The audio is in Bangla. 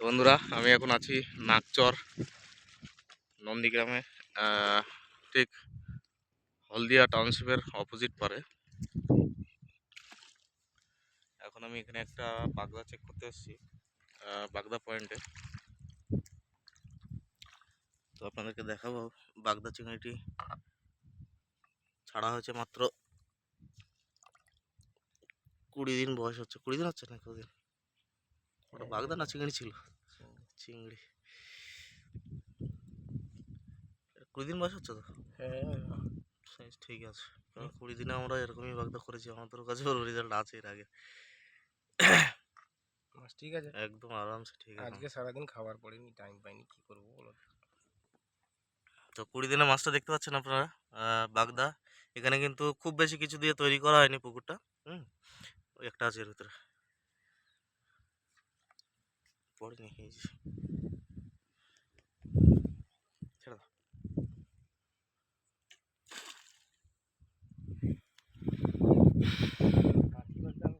বন্ধুরা, আমি এখন আছি নাকচর নন্দীগ্রামে ঠিক হলদিয়া টাউনশিপের অপোজিট পারে। এখন আমি এখানে একটা বাগদা চেক করতে এসেছি বাগদা পয়েন্টে তো আপনাদেরকে দেখাবো, বাগদা চিংড়িটি ছাড়া হয়েছে মাত্র কুড়ি দিন বয়স হচ্ছে। কুড়ি দিন হচ্ছে না কদিন ওটা বাগদা না চিংড়ি ছিল। চিংড়ি। কুড়ি দিন বয়স হচ্ছে তো? হ্যাঁ। ঠিক আছে। কুড়ি দিনে আমরা এরকমই বাগদা করেছি আমাদের কাছে ওর রেজাল্ট আছে এর আগে। ঠিক আছে। একদম আরামসে ঠিক আছে। আজকে সারাদিন খাবার পড়েনি টাইম পাইনি কি করব বলো? তো কুড়ি দিনে মাছটা দেখতে পাচ্ছেন আপনারা বাগদা। এখানে কিন্তু খুব বেশি কিছু দিয়ে তৈরি করা হয়নি পুকুরটা হুম? ওই একটা আছে এর ভিতরে। পড়েনি এই যে